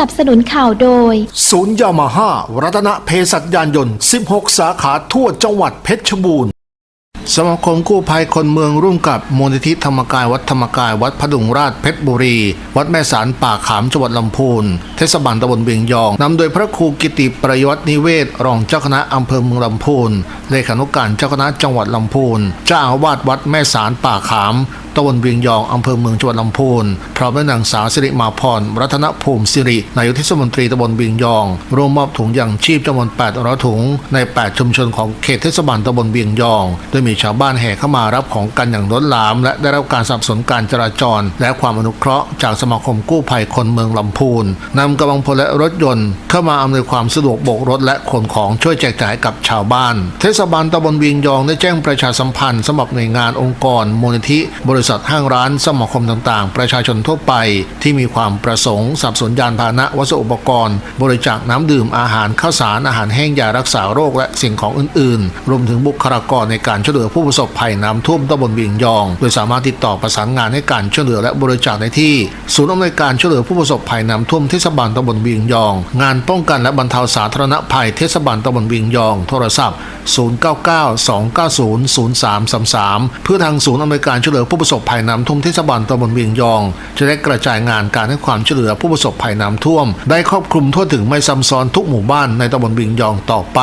นับสนุนข่าวโดย ศูนย์ยามาฮ่ารัตนเพศัชยานยนต์ 16 สาขาทั่วจังหวัดเพชรบูรณ์สมาคมกู้ภัยคนเมืองร่วมกับมูลนิธิธรรมกายวัดธรรมกายวัดพดุงราชเพชรบุรี วัดแม่สารป่าขามจังหวัดลำพูนเทศบาลตำบลเบียงยองนำโดยพระครูกิติประยวัตินิเวศ รองเจ้าคณะอำเภอเมืองลำพูนเลขานุการเจ้าคณะจังหวัดลำพูนเจ้าอาวาสวัดแม่สารป่าขาม ตำบลเวียงยองอำเภอเมืองจังหวัดลำพูนพร้อมด้วยนางสาวสิริมาพรรัตนภูมิสิรินายกเทศมนตรีตำบลเวียงยอง ร่วมมอบถุงยางชีพจำนวน800ถุง ใน 8 ชุมชนของเขตเทศบาลตำบลเวียงยอง โดยมีชาวบ้านแห่เข้ามารับของกันอย่างล้นหลาม และได้รับการสนับสนุนการจราจร และความอนุเคราะห์จากสมาคมกู้ภัยคนเมืองลำพูนนำกำลังพลและรถยนต์เข้ามาอำนวยความสะดวกโบกรถและขนของช่วยแจกจ่ายกับชาวบ้าน เทศบาลตำบลเวียงยองได้แจ้งประชาสัมพันธ์สำหรับหน่วยงานองค์กรมูลนิธิบริษัทห้างร้านสมาคมต่างๆ ประชาชนทั่วไปที่มีความประสงค์สับสนยานพาหนะวัสดุอุปกรณ์ บริจาคน้ำดื่มอาหารข้าวสารอาหารแห้งยารักษาโรคและสิ่งของอื่นๆ รวมถึงบุคลากรในการช่วยเหลือผู้ประสบภัยน้ำท่วมตำบลเวียงยอง โดยสามารถติดต่อประสานงานให้การช่วยเหลือและบริจาคได้ที่ศูนย์อำนวยการช่วยเหลือผู้ประสบภัยน้ำท่วมเทศบาลตำบลเวียงยอง งานป้องกันและบรรเทาสาธารณภัยเทศบาลตำบลเวียงยอง โทรศัพท์ 0992900333 เพื่อทางศูนย์อำนวยการช่วยเหลือผู้ประสบภัยน้ำท่วมเทศบาลตำบลเวียงยอง จะได้กระจายงานการให้ความช่วยเหลือผู้ประสบภัยน้ำท่วม ได้ครอบคลุมทั่วถึงไม่ซ้ำซ้อนทุกหมู่บ้านในตำบลเวียงยองต่อไป